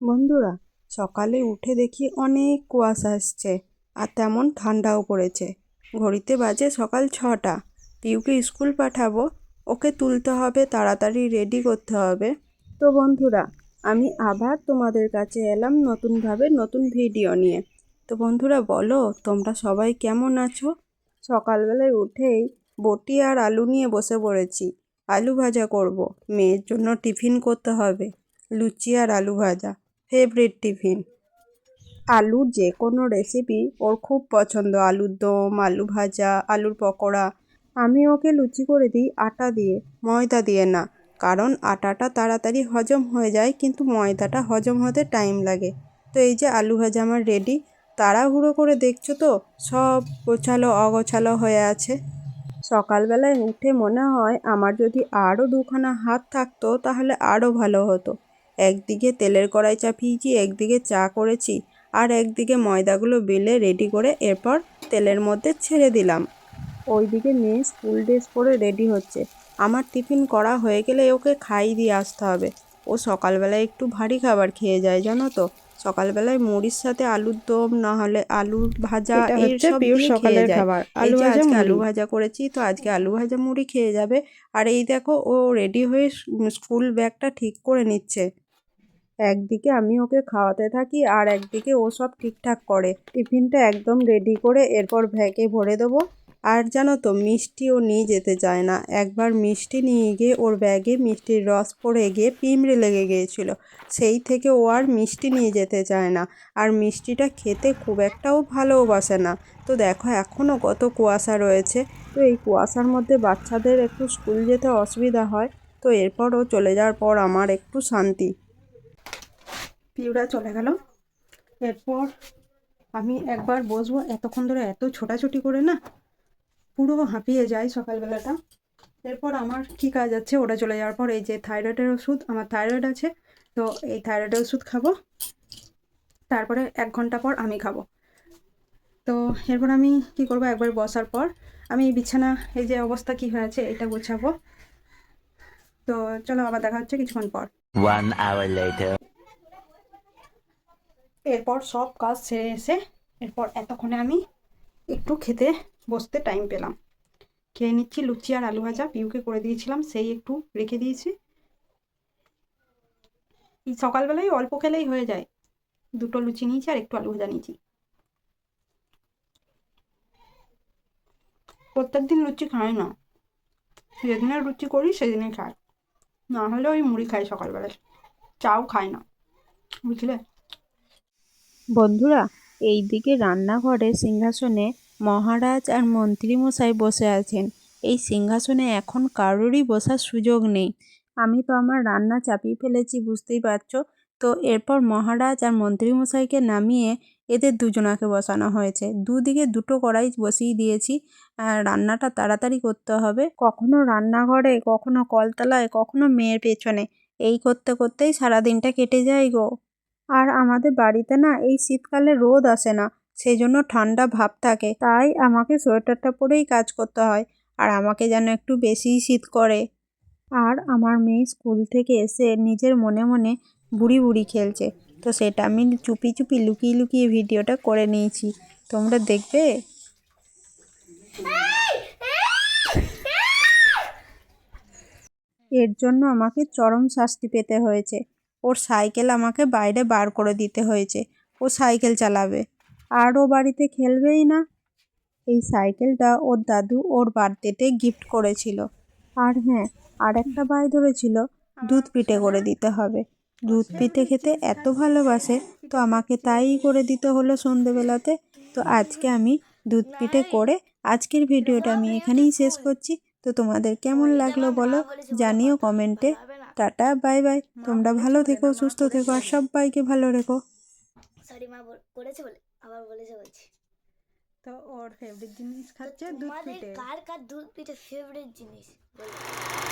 বন্ধুরা, সকালে উঠে দেখি অনেক কুয়াশা আসছে আর তেমন ঠান্ডাও পড়েছে। ঘড়িতে বাজে সকাল ছটা। পিউকে স্কুল পাঠাবো, ওকে তুলতে হবে, তাড়াতাড়ি রেডি করতে হবে। তো বন্ধুরা, আমি আবার তোমাদের কাছে এলাম নতুনভাবে নতুন ভিডিও নিয়ে। তো বন্ধুরা, বলো, তোমরা সবাই কেমন আছো? সকালবেলায় উঠেই বটি আর আলু নিয়ে বসে পড়েছি। আলু ভাজা করব, মেয়ের জন্য টিফিন করতে হবে। লুচি আর আলু ভাজা। Favourite tiffin. আলুর যে কোনো রেসিপি ওর খুব পছন্দ। আলুর দম, আলু ভাজা, আলুর পকোড়া। আমি ওকে লুচি করে দিই, আটা দিয়ে, ময়দা দিয়ে না। কারণ আটাটা তাড়াতাড়ি হজম হয়ে যায়, কিন্তু ময়দাটা হজম হতে টাইম লাগে। তো এই যে আলু ভাজা আমার রেডি তাড়াহুড়ো করে দেখছ তো? সব গোছালো, অগোছালো হয়ে আছে। সকালবেলায় উঠে মনে হয় আমার যদি আরও দুখানা হাত থাকতো, তাহলে আরও ভালো হতো। একদিকে তেলের কড়াই চাপিয়েছি একদিকে চা করেছি আর একদিকে ময়দাগুলো বেলে রেডি করে এরপর তেলের মধ্যে ছেড়ে দিলাম। ওইদিকে মেয়ে স্কুল ড্রেস পরে রেডি হচ্ছে। আমার টিফিন করা হয়ে গেলে ওকে খাই দিয়ে আসতে হবে। ও সকালবেলায় একটু ভারী খাবার খেয়ে যায় জানো তো? সকালবেলায় মুড়ির সাথে আলুর দম না হলে আলুর ভাজা এই সব সকালের খাবার। আলু ভাজা আলু ভাজা করেছি তো আজকে আলু ভাজা মুড়ি খেয়ে যাবে। আর এই দেখো ও রেডি হয়ে স্কুল ব্যাগটা ঠিক করে নিচ্ছে। একদিকে আমি ওকে খাওয়াতে থাকি আর একদিকে ও সব ঠিকঠাক করে। টিফিনটা একদম রেডি করে এরপর ব্যাগে ভরে দেবো। আর জানো তো মিষ্টি ও নিয়ে যেতে চায় না। একবার মিষ্টি নিয়ে গিয়ে ওর ব্যাগে মিষ্টির রস পড়ে গিয়ে পিঁমড়ে লেগে গিয়েছিল। সেই থেকে ও আর মিষ্টি নিয়ে যেতে চায় না। আর মিষ্টিটা খেতে খুব একটাও ভালোবাসে না। তো দেখো, এখনও কত কুয়াশা রয়েছে। তো এই কুয়াশার মধ্যে বাচ্চাদের একটু স্কুল যেতে অসুবিধা হয়। তো এরপর ও চলে যাওয়ার পর আমার একটু শান্তি। পিউরা চলে গেল। এরপর আমি একবার বসবো, এতক্ষণ ধরে এত ছোটাছুটি করে না, পুরো হাঁপিয়ে যায় সকালবেলাটা। এরপর আমার কি কাজ আছে, ওটা চলে যাওয়ার পর এই যে থাইরয়েডের ওষুধ, আমার থাইরয়েড আছে, তো এই থাইরয়েডের ওষুধ খাব। তারপরে এক ঘণ্টা পর আমি খাব। তো এরপর আমি কি করব, একবার বসার পর আমি বিছানা, এই যে অবস্থা কি হয়েছে, এটা গোছাবো। তো চলো আবার দেখা হচ্ছে কিছুক্ষণ পর. এরপর সব কাজ সেরে এসে এরপর এতক্ষণে আমি একটু খেতে বসতে টাইম পেলাম। খেয়ে নিচ্ছি লুচি আর আলু ভাজা, পিউকে করে দিয়েছিলাম, সেই একটু রেখে দিয়েছি। সকালবেলায় অল্প খেলেই হয়ে যায়। দুটো লুচি নিয়েছি আর একটু আলু ভাজা নিয়েছি। প্রত্যেক দিন লুচি খাই না। যেদিনে লুচি করি সেদিনে খাই। না হলে ওই মুড়ি খাই সকালবেলায়। চাও খাই না। বুঝলে? বন্ধুরা, এইদিকে রান্নাঘরে সিংহাসনে মহারাজ আর মন্ত্রীমশাই বসে আছেন। এই সিংহাসনে এখন কারোরই বসার সুযোগ নেই। আমি তো আমার রান্না চাপিয়ে ফেলেছি, বুঝতেই পারছ? তো এরপর মহারাজ আর মন্ত্রীমশাইকে নামিয়ে এদের দুজনাকে বসানো হয়েছে। দুদিকে দুটো কড়াই বসিয়ে দিয়েছি। রান্নাটা তাড়াতাড়ি করতে হবে। কখনো রান্নাঘরে, কখনো কলতলায়, কখনো মেয়ের পেছনে। এই করতে করতেই সারাদিনটা কেটে যায় গো। আর আমাদের বাড়িতে না এই শীতকালে রোদ আসে না সেই জন্য ঠান্ডা ভাব থাকে। তাই আমাকে সোয়েটারটা পরেই কাজ করতে হয়, আর আমাকে যেন একটু বেশিই শীত করে। আর আমার মেয়ে স্কুল থেকে এসে নিজের মনে মনে বুড়ি বুড়ি খেলছে, তো সেটা আমি চুপি চুপি লুকিয়ে লুকিয়ে ভিডিওটা করে নিয়েছি। তোমরা দেখবে? এর জন্য আমাকে চরম শাস্তি পেতে হয়েছে। ওর সাইকেল আমাকে বাইরে বার করে দিতে হয়েছে। ও সাইকেল চালাবে। আর ও বাড়িতে খেলবেই না। এই সাইকেলটা ওর দাদু ওর বার্থডেতে গিফট করেছিল। আর হ্যাঁ আর একটা বাই ধরেছিল, দুধ পিঠে করে দিতে হবে। দুধ পিঠে খেতে এত ভালোবাসে, তো আমাকে তাই করে দিতে হলো সন্ধেবেলাতে। তো আজকে আমি দুধ পিঠে করে আজকের ভিডিওটা আমি এখানেই শেষ করছি। তো তোমাদের কেমন লাগল বলো জানিও কমেন্টে। Tata bye bye. তোমরা ভালো থেকো সুস্থ থেকো আর সবাইকে ভালো রেখো। সরি মা বলেছে করেছে বলে আবার বলেছে বলছি। তো ওর ফেভারিট জিনিস খাচ্ছে দুধ পিঠে। কার কার দুধ পিঠে ফেভারিট জিনিস? বলো।